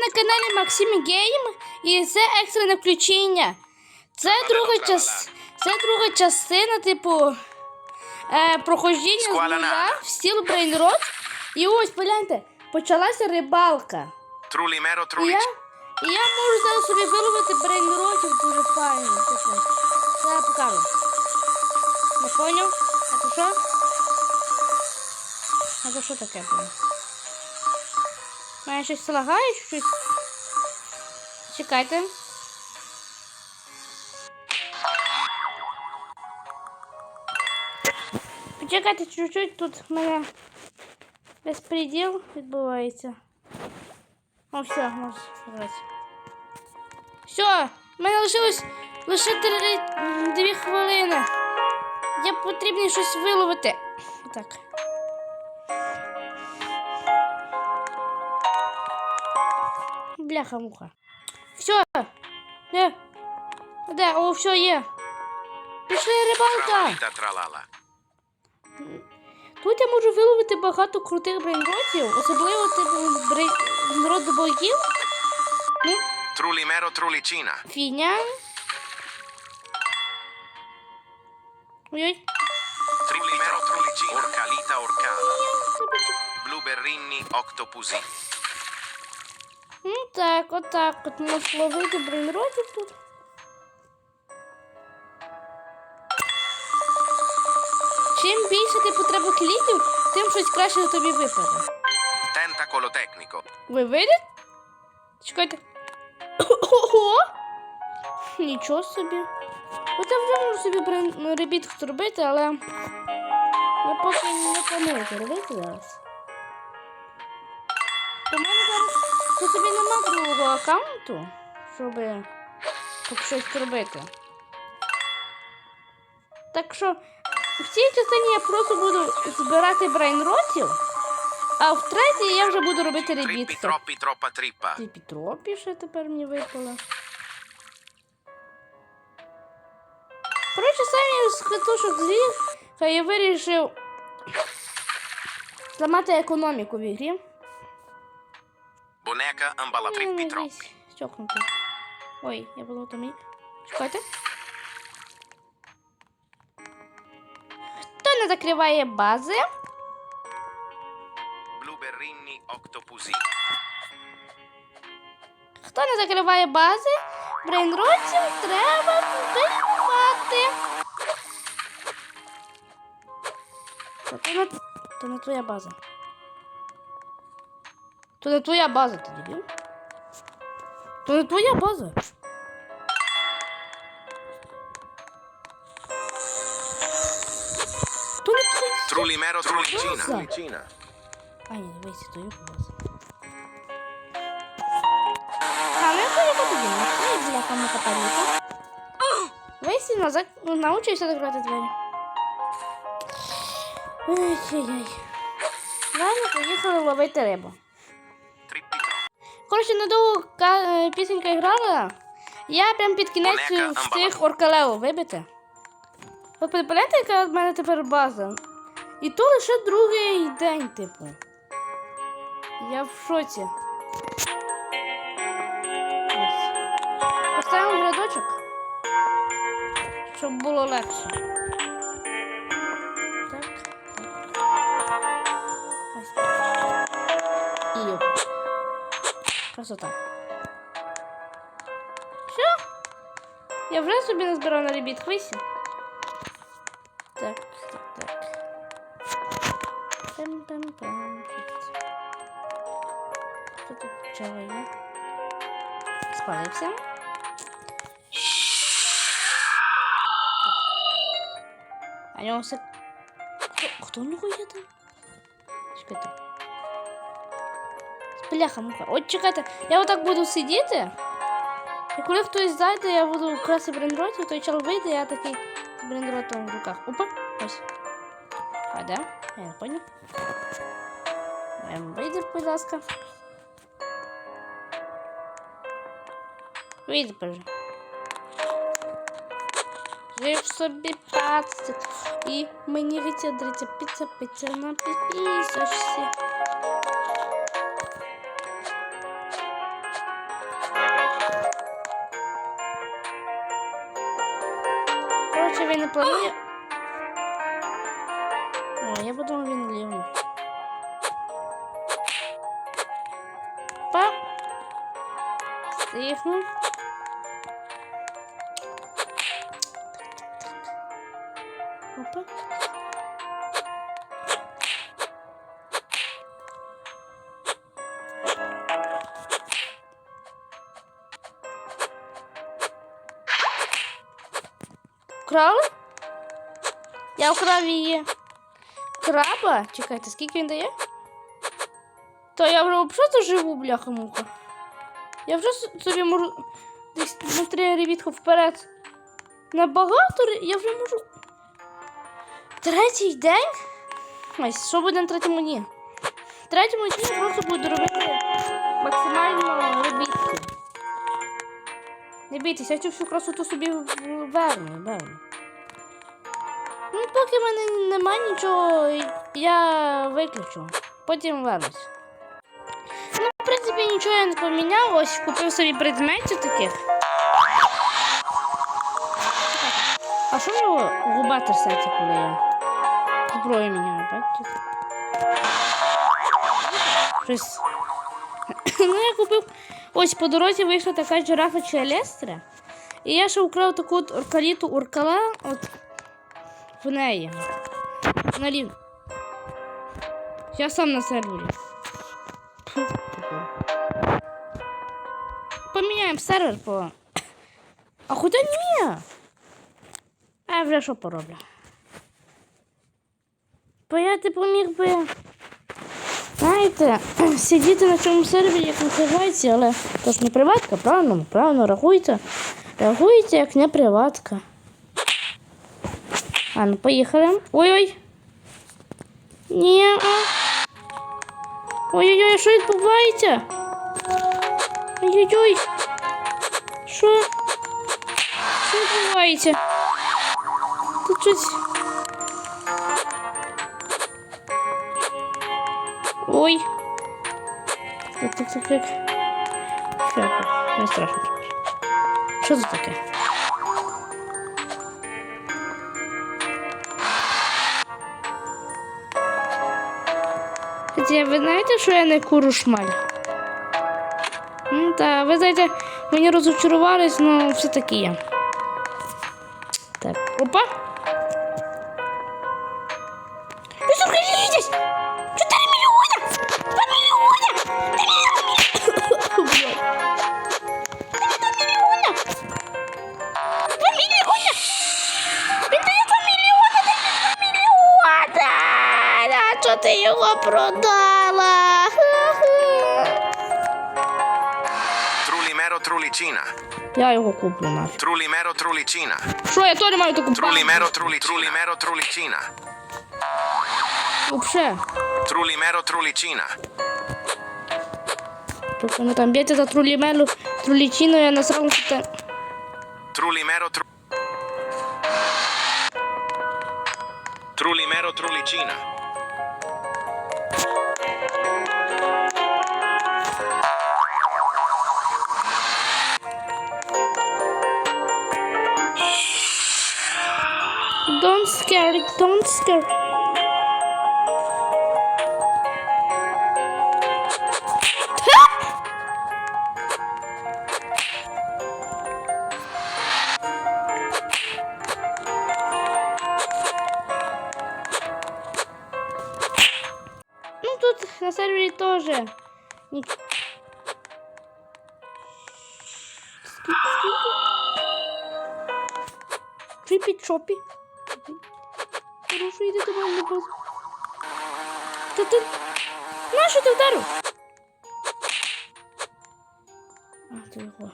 на каналі Максим Гейм і це екстрене включення. Це друга час... це друга частина, типу, е, проходження з нуля в стіл Брейнрот. І ось, погляньте, почалася рибалка. Trulimero І я, і я можу зараз собі виловити брейнротів дуже файно. Типу. Це я покажу. Не поняв? А то що? А то що таке було? Мене щось лагає чуть-чуть? Чекайте. Почекайте чуть-чуть, тут в мене безпреділ відбувається. О, все, можна грати. Все, в мене лишилось лише три, м, дві хвилини. Я потрібно щось виловити. Так. Бляха-муха. Все. Де? Де? О, все є. Пішли рибалка. Тут я можу виловити багато крутих брейнротів, особливо брейнрот до богів. Ну, Trulimero Trulicina. фіня. Ой-ой. Trulimero Trulicina. Orcalita orcala. Bluberrinni octopusi. Ну так, отак от можеш ловити брейнротів тут. Чим більше типу треба клітів, тим щось краще тобі випаде. Tentacolo tecnico. Ви вийдете? Чекайте. Ого! Нічого собі. От я вже можу собі ну, зробити, але я поки не планую робити зараз. У мене зараз тут собі нема другого аккаунту, щоб тут щось робити. Так що в цій частині я просто буду збирати брейнротів, а в третій я вже буду робити ребітки. troppi troppa trippa. Ти Петропі ще тепер мені випало. Коротше, самі з катушок зліз, я вирішив зламати економіку в ігрі. Boneca ambala trippi troppi. Чокнути. Ой, я було мій. Чекайте. Хто не закриває бази? Bluberrinni octopusi. Хто не закриває бази, брейнротів треба не, то не твоя база. То не твоя база, ти дебіл. То не твоя база. То не твоя. Trulicina. Trulicina. А, ні, дивися, то його база. А, ну это я тоді не бляха муха паріка. Вийси назад, ну, научився закривати двері. Ой-ой-ой. Ладно, поїхали ловити рибу. Коротше, недовго е, пісенька грала. Я прям під кінець встиг оркалео вибити. Ви пам'ятаєте, яка в мене тепер база? І то лише другий день, типу. Я в шоці. Ось. Поставимо рядочок, щоб було легше. Красота. Все? Я вже собі назбирав на ребіт хвисі. Так, так, так. Пам-пам-пам. Що тут чого є? Спалився. А нього все... Хто, хто у нього є там? Чекайте. Бляха, муха. От чекайте, я отак буду сидіти. І коли хтось зайде, я буду красти брендротів, той чел вийде, я такий з брендротом в руках. Опа, ось. А де? Я не понял. Ем, Вийди, будь ласка. Вийди, боже. Жив собі пацик, і мені віця дриця піца, піця на підписочці. Він. О, я подумав, він лівий. Па. Стихнув. Опа. Крали? Я вкрав її. Краба? Чекайте, скільки він дає? То я вже взагалі живу, бляха-муха. Я вже собі можу десь на три ревітку вперед. Набагато я вже можу. Третій день? Ось, що буде на третьому дні? В третьому дні просто буду робити максимально робітки. Не бійтеся, я цю всю красоту собі верну, верну. Ну, поки в мене немає нічого, я виключу. Потім вернусь. Ну, в принципі, нічого я не поміняв. Ось купив собі предметів таких. А що в губа трясеться, коли я зброю міняю, бачите? Щось. ну, я купив. Ось по дорозі вийшла така жирафа челестра. І я ще украв таку от уркала от в неї. На рівні. Я сам на сервері. Поміняємо сервер по. А куди ні? А я вже що пороблю? Бо я типу міг би. Знаєте, сидіти на цьому сервері як на приватці, але то ж не приватка, правильно, правильно, рахуйте. Рахуйте як не приватка. А, ну поїхали. Ой-ой. А. Ой-ой-ой, що відбувається? Ой-ой-ой. Що? Що відбувається? Тут щось. Ой. Так, так, так, так. Що, не страшно. Що це таке? Хоча ви знаєте, що я не куру шмаль? Ну, та, ви знаєте, мені розочарувались, але все-таки я. Так, опа. Продала? Trulimero Trulicina. Я його куплю нафіг. Trulimero Trulicina. Що, я теж маю таку Trulimero Trulicina. Trulimero Trulicina. Вообще. Trulimero Trulicina. Тобто ну там б'єте за трулімелу, трулічину, я насрав, що це... Trulimero Tru... Trulimero Trulicina. Don't scare, don't scare. Ну тут на сервері тоже. Ні... Скільки, Хорошо, йди до мене базу. Та ти... Нащо ти вдарив? А, ти його.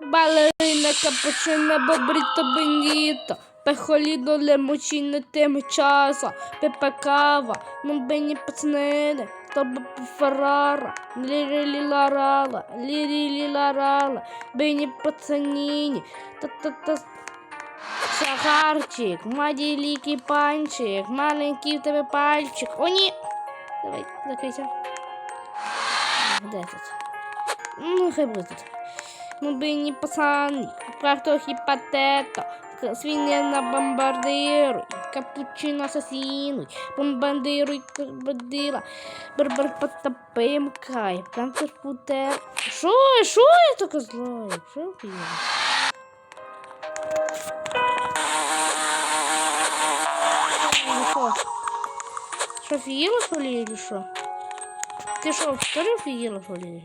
Балерина, капучино, бобрито, бендіто, пехолідо, лемучино, тим часо, пепе кава, мобині пацанини, тобі феррара, лірі-лі-ла-рала, лірі-лі-ла-рала, та-та-та, Сахарчик, маділікий панчик, маленький в тебе пальчик. О, ні! Давай, закрийся. де тут? Ну, хай буде тут. Мобільні пацани, кварто хіпатето, свинина бомбардируй, капучино асасінуй, бомбардируй крокодила, барбар потопим кай, пантер путер. Що? Що я таке злаю? Що я? Ну? Що, офігела, що ли, или що? Ти що, второй офігела, що ли, или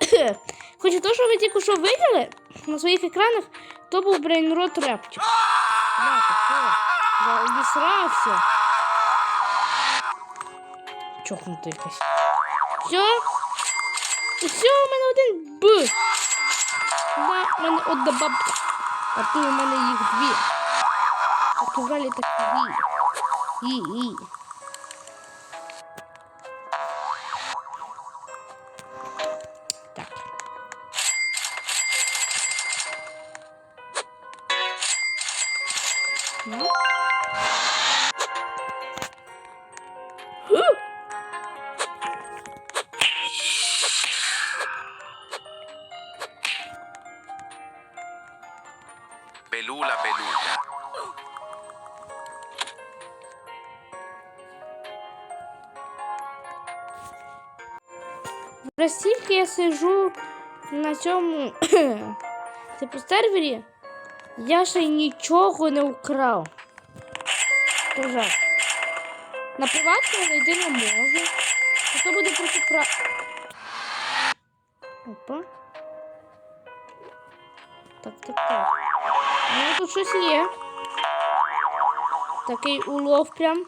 що? Хоча то, що ви тільки що виділи на своїх екранах, то був. Бля, ти що? Я обісрався. Чохнути якась. Все? Все, у мене один Б. У мене одна бабка. А ти у мене їх дві. А вралі так дві. І, Вже стільки я сижу на цьому типу сервері, я ще нічого не вкрав. То. На приватку зайти не можу. А то буде проти прав. Опа. Так, так, так. Ну тут щось є. Такий улов прям.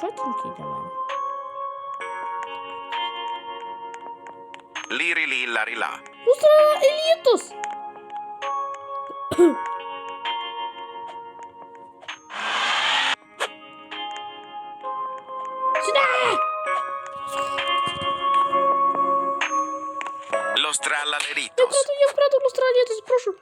Чотенький для мене. Liri li lari la. Устра Елітус! Сюда! Los Я tralaleritos. вкраду, я вкраду лустра Елітус, прошу.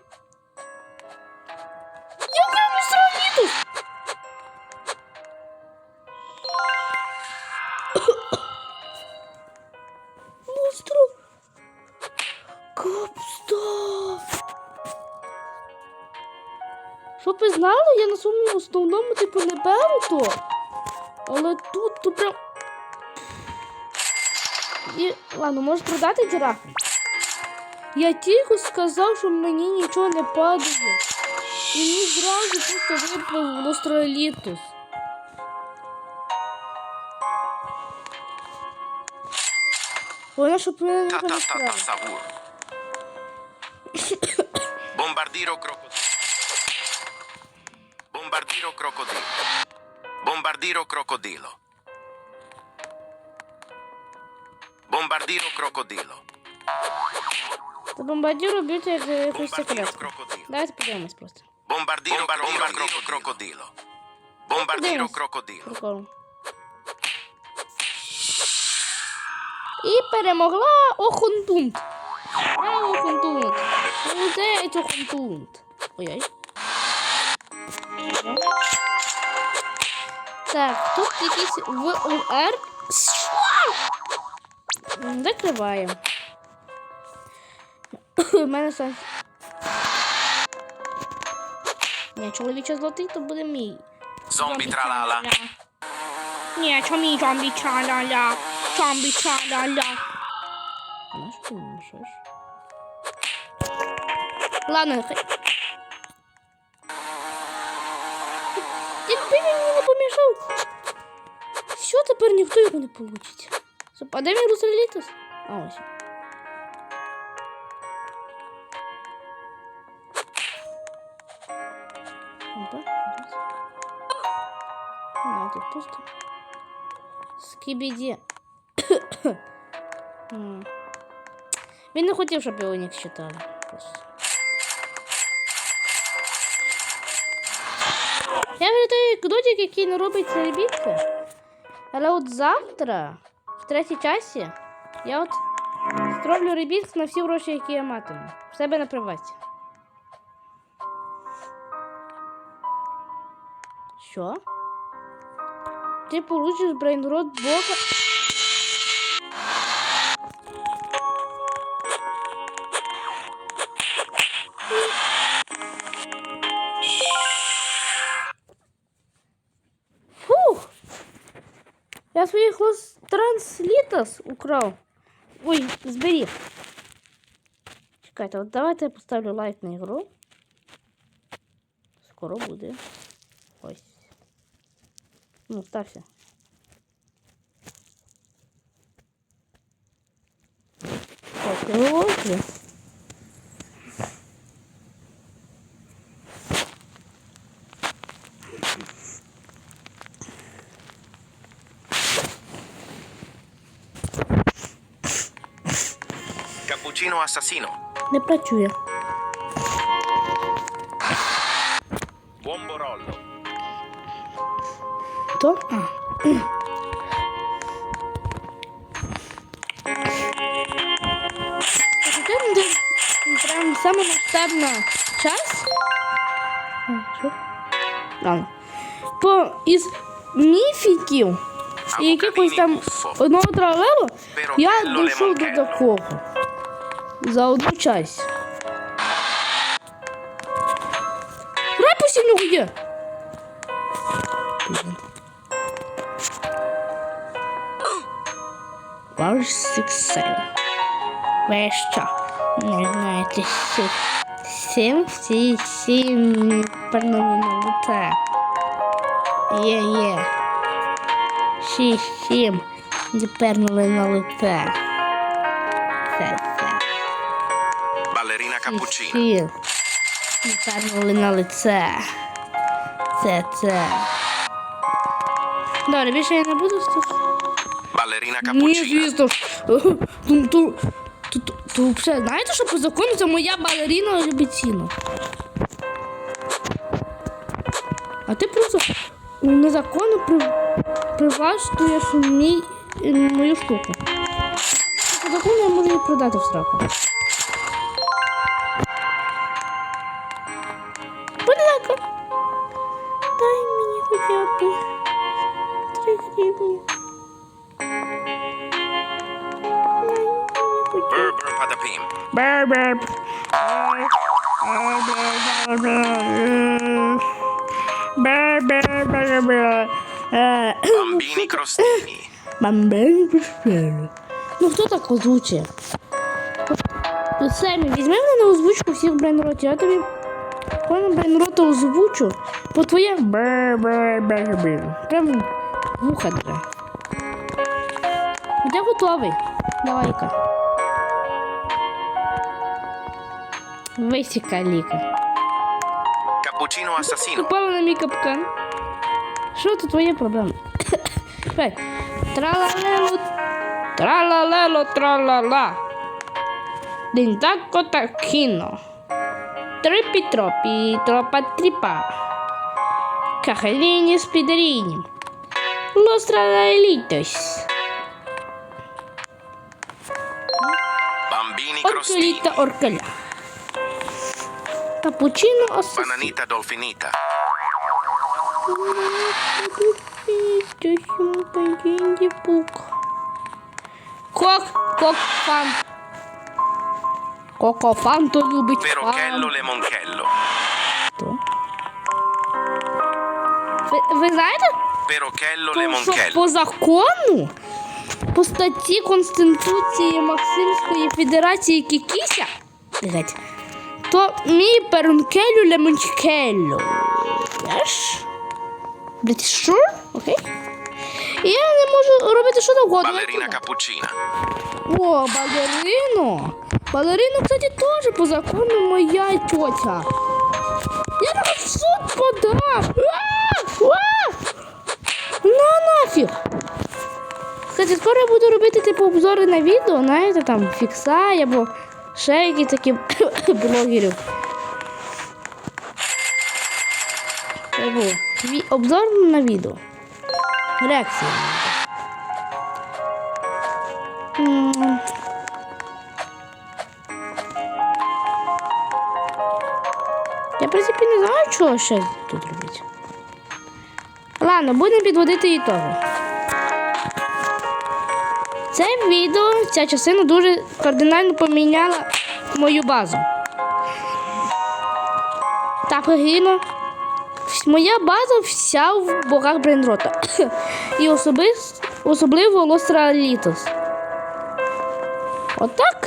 Основному типу не беру то. Але тут то прям. І ладно, можеш продати жирафу. Я тільки сказав, що мені нічого не падає. І мені зразу просто випав лостролітус. Вона щоб мене не Ta ta ta ta понестрала. savur. Bombardiro crocodilo. Bombardiro crocodilo. Bombardiro crocodilo. Bombardiro crocodilo. Та бомбардіру б'ють як е, якусь Bombardiro секретку. crocodilo. Давайте подивимось просто. Bombardiro bombardiro crocodilo. Bombardiro crocodilo. Прикол. І перемогла Охунтунт. А, Охунтунт. Молодець Охунтунт. Ой-ой. Так, тут якийсь ВУР. Закриваємо. У мене сон. Ні, чоловіче золотий, то буде мій. Zombie tralala. Ні, чому мій зомбі чаля-ля? Зомбі. Ну що ти мішаєш? Ладно, хай. Якби він мені не помішав. Що тепер ніхто його не получить? Стоп, А де мій Русалітус? А ось. Опа, ось. А, тут пусто. Скібіді. М. Він не хотів, щоб його ніг читали. Просто. Я врятую кнотик, який не робить ребітки. Але от завтра, в третій часі, я от зроблю ребітк на всі гроші, які я матиму. В себе на приваті. Що? Ти получиш брейнрод бока. Я своїх лос транслітас украв. Ой, зберіг. Чекайте, от давайте я поставлю лайк на ігру. Скоро буде. Ось. Ну, стався. Ось, ось. Не працює. Buon. То? Прям саме масштабна час. Ладно. По із міфіків і якихось там одного тралелу я дійшов до такого. За одну часть. Рапусі в нього є. Ваш сексей. Ви що? Не знаєте, що сім всі сім панули на лице. Є, є. Шість, сім пернули на лице. Це, Ballerina пернули на лице. Це, це. Добре, більше я не буду слухати. Ballerina Ні, звісно. То, все, знаєте, що по закону це моя балеріна любіціна. А ти просто незаконно при, привлаштуєш мій, мою штуку. По закону я можу її продати в сраку. Е, Bambini crostini. Бамбель пішли. Ну хто так озвучує? От Семі, візьми мене на озвучку всіх брейнротів. Я тобі кожен озвучу по твоє. Прям вуха тебе. Я готовий. Давай-ка. Висіка ліка. Cappuccino assassino. Попала на мій капкан. Що тут твоя проблема? Давай. Тралалело, тралалело, тралала. Диндако такіно. Трипі тропі, спідеріні. Лос тралалітос. Bambini crostini. оркеля. Капучино асасі. Bananita dolfinita. Кок, кок, фан. Коко фан то любить фан. lemonchello. То. Ви, ви знаєте, що lemonchello. по закону, по статті Конституції Максимської Федерації Кікіся, то мій перункелю лемончкелю. Знаєш? Що? Окей? І я не можу робити що завгодно. Ballerina cappuccina. О, балерину. Балерину, кстати, теж по закону моя тетя. Я на суд подам. На нафіг. Кстати, скоро я буду робити типу обзори на відео, знаєте, там фіксай або ще які такі блогерів. Типу, обзор на відео. Реакція. Я, в принципі, що ще тут робити. Ладно, будемо підводити ітоги. Це відео, ця частина дуже кардинально поміняла мою базу. Та погino. Моя база вся в богах Брейнрота. І особисто Особливо Лостралітос. Отак.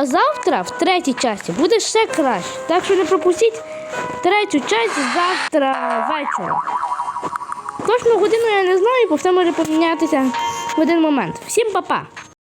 А завтра, в третій часті, буде ще краще. Так що не пропустіть третю часть завтра вечора. Точну годину я не знаю, бо все може помінятися в один момент. Всім па-па!